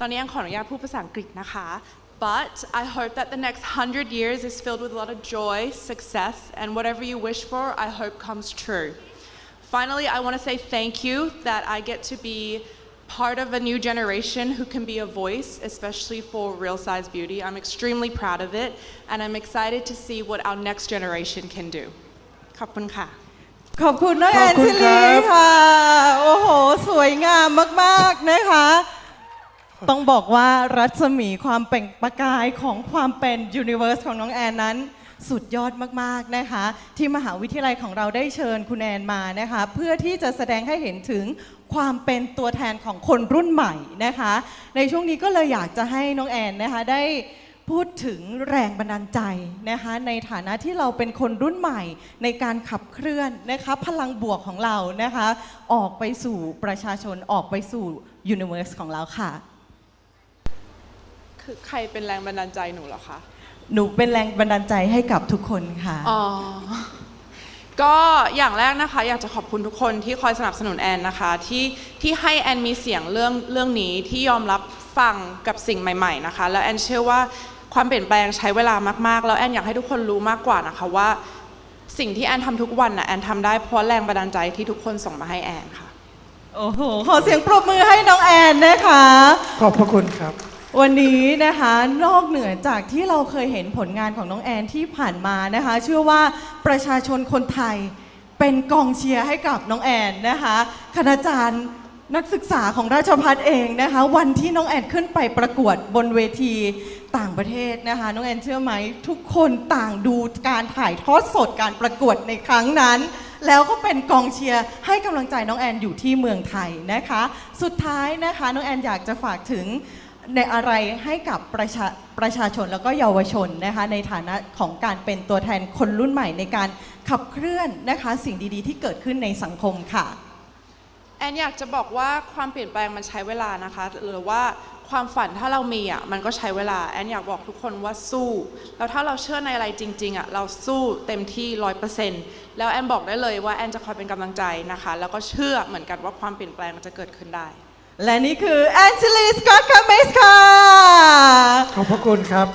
ตอนนี้แอนขออนุญาตพูดภาษาอังกฤษนะคะ but I hope that the next hundred years is filled with a lot of joy success and whatever you wish for I hope comes true Finally, I want to say thank you that I get to be part of a new generation who can be a voice, especially for real size beauty. I'm extremely proud of it, and I'm excited to see what our next generation can do. ขอบคุณค่ะ ขอบคุณน้อง ข แอ อบ น คุ ชิ ณครั ลี บ ค่ะ โอ้โห สวยงามมาก ๆ นะคะ ต้องบอกว่ารัศมีความเปล่งประกายของความเป็นยูนิเวอร์สของน้องแอนนั้น สุดยอดมากๆนะคะ ที่มหาวิทยาลัยของเราได้เชิญคุณแอนมานะคะ เพื่อที่จะแสดงให้เห็นถึงความเป็นตัวแทนของคนรุ่นใหม่นะคะ ในช่วงนี้ก็เลยอยากจะให้น้องแอนนะคะได้พูดถึงแรงบันดาลใจนะคะในฐานะที่เราเป็นคนรุ่นใหม่ในการขับเคลื่อนนะคะพลังบวกของเรานะคะ ออกไปสู่ประชาชนออกไปสู่ยูนิเวอร์สของเราค่ะ คือใครเป็นแรงบันดาลใจหนูเหรอคะ หนูเป็นแรงบันดาลใจให้กับทุกคนค่ะ อ๋อ ก็อย่างแรกนะคะ อยากจะขอบคุณทุกคนที่คอยสนับสนุนแอนนะคะ ที่ที่ให้แอนมีเสียงเรื่องเรื่องนี้ที่ยอมรับฟังกับสิ่งใหม่ ๆนะคะ แล้วแอนเชื่อว่าความเปลี่ยนแปลงใช้เวลามากๆ แล้วแอนอยากให้ทุกคนรู้มากกว่านะคะว่า สิ่งที่แอนทำทุกวันน่ะแอนทำได้เพราะแรงบันดาลใจที่ทุกคนส่งมาให้แอนค่ะ โอ้โห ขอเสียงปรบมือให้น้องแอนนะคะ ขอบพระคุณครับ วันนี้นะคะนอกเหนือจากที่เราเคยเห็นผลงานของน้องแอนที่ผ่านมานะคะ เชื่อว่าประชาชนคนไทยเป็นกองเชียร์ให้กับน้องแอนนะคะคณาจารย์นักศึกษาของราชพัฒเองนะคะ วันที่น้องแอนขึ้นไปประกวดบนเวทีต่างประเทศนะคะ น้องแอนเชื่อไหม ทุกคนต่างดูการถ่ายทอดสดการประกวดในครั้งนั้น แล้วก็เป็นกองเชียร์ให้กำลังใจน้องแอนอยู่ที่เมืองไทยนะคะ สุดท้ายนะคะ น้องแอนอยากจะฝากถึง ในอะไรให้กับประชาประชาชนแล้วก็เยาวชนนะคะในฐานะของการเป็นตัวแทนคนรุ่นใหม่ในการขับเคลื่อนนะคะสิ่งดีๆ ที่เกิดขึ้นในสังคมค่ะ แอนอยากจะบอกว่าความเปลี่ยนแปลงมันใช้เวลานะคะ หรือว่าความฝันถ้าเรามีอะมันก็ใช้เวลา แอนอยากบอกทุกคนว่าสู้ แล้วถ้าเราเชื่อในอะไรจริงๆอะเราสู้เต็มที่ร้อยเปอร์เซ็นต์แล้วแอนบอกได้เลยว่าแอนจะคอยเป็นกำลังใจนะคะ แล้วก็เชื่อเหมือนกันว่าความเปลี่ยนแปลงมันจะเกิดขึ้นได้ และนี่คือแอนเจลีสกอตคาเมสค่ะ ขอบพระคุณครับ